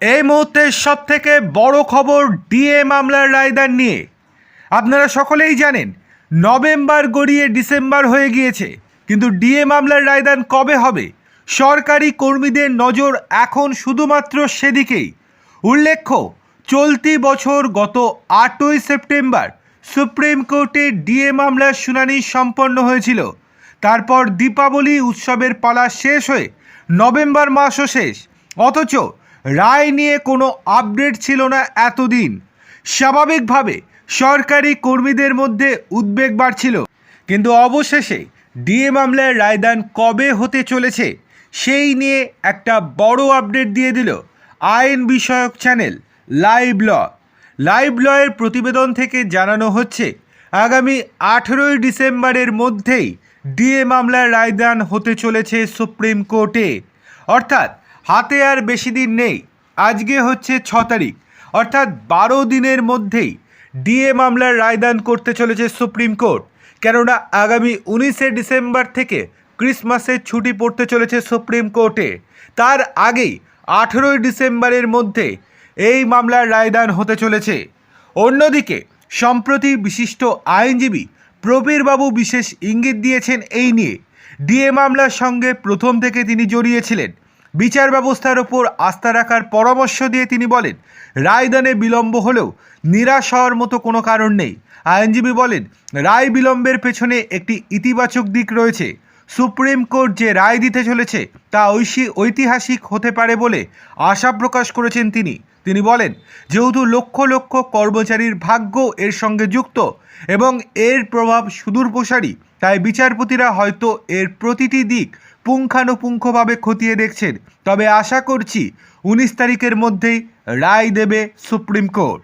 এই মুহূর্তে সব থেকে বড় খবর ডিএ মামলার রায়দান নিয়ে। আপনারা সকলেই জানেন, নভেম্বর গড়িয়ে ডিসেম্বর হয়ে গিয়েছে, কিন্তু ডিএ মামলার রায়দান কবে হবে? সরকারি কর্মীদের নজর এখন শুধুমাত্র সেদিকেই। উল্লেখ্য, চলতি বছর গত আটই সেপ্টেম্বর সুপ্রিম কোর্টে ডিএ মামলার শুনানি সম্পন্ন হয়েছিল। তারপর দীপাবলি উৎসবের পালা শেষ হয়ে নভেম্বর মাসও শেষ। অথচ রায় নিয়ে কোনো আপডেট ছিল না এতদিন। স্বাভাবিকভাবে সরকারি কর্মীদের মধ্যে উদ্বেগ বাড়ছিল। কিন্তু অবশেষে ডিএ মামলার রায়দান কবে হতে চলেছে, সেই নিয়ে একটা বড় আপডেট দিয়ে দিল আইন বিষয়ক চ্যানেল লাইভ ল। লাইভ লয়ের প্রতিবেদন থেকে জানানো হচ্ছে, আগামী আঠেরোই ডিসেম্বরের মধ্যেই ডিএ মামলার রায়দান হতে চলেছে সুপ্রিম কোর্টে। অর্থাৎ হাতে আর বেশি দিন নেই। আজকে হচ্ছে ছ তারিখ। অর্থাৎ বারো দিনের মধ্যেই ডিএ মামলার রায়দান করতে চলেছে সুপ্রিম কোর্ট। কেননা আগামী উনিশে ডিসেম্বর থেকে ক্রিসমাসের ছুটি পড়তে চলেছে সুপ্রিম কোর্টে। তার আগেই আঠেরোই ডিসেম্বরের মধ্যে এই মামলার রায়দান হতে চলেছে। অন্যদিকে, সম্প্রতি বিশিষ্ট আইনজীবী প্রবীরবাবু বিশেষ ইঙ্গিত দিয়েছেন এই নিয়ে। ডিএ মামলার সঙ্গে প্রথম থেকে তিনি জড়িয়েছিলেন। বিচার ব্যবস্থার ওপর আস্থা রাখার পরামর্শ দিয়ে তিনি বলেন, রায়দানে বিলম্ব হলেও নিরাশ হওয়ার মতো কোনো কারণ নেই। আইনজীবী বলেন, রায় বিলম্বের পেছনে একটি ইতিবাচক দিক রয়েছে। সুপ্রিম কোর্ট যে রায় দিতে চলেছে, তা ঐশী- ঐতিহাসিক হতে পারে বলে আশা প্রকাশ করেছেন তিনি। তিনি বলেন, যেহেতু লক্ষ লক্ষ কর্মচারীর ভাগ্য এর সঙ্গে যুক্ত এবং এর প্রভাব সুদূর প্রসারী তাই বিচারপতিরা হয়তো এর প্রতিটি দিক পুঙ্খানুপুঙ্খভাবে খতিয়ে দেখছেন। তবে আশা করছি উনিশ তারিখের মধ্যেই রায় দেবে সুপ্রিম কোর্ট।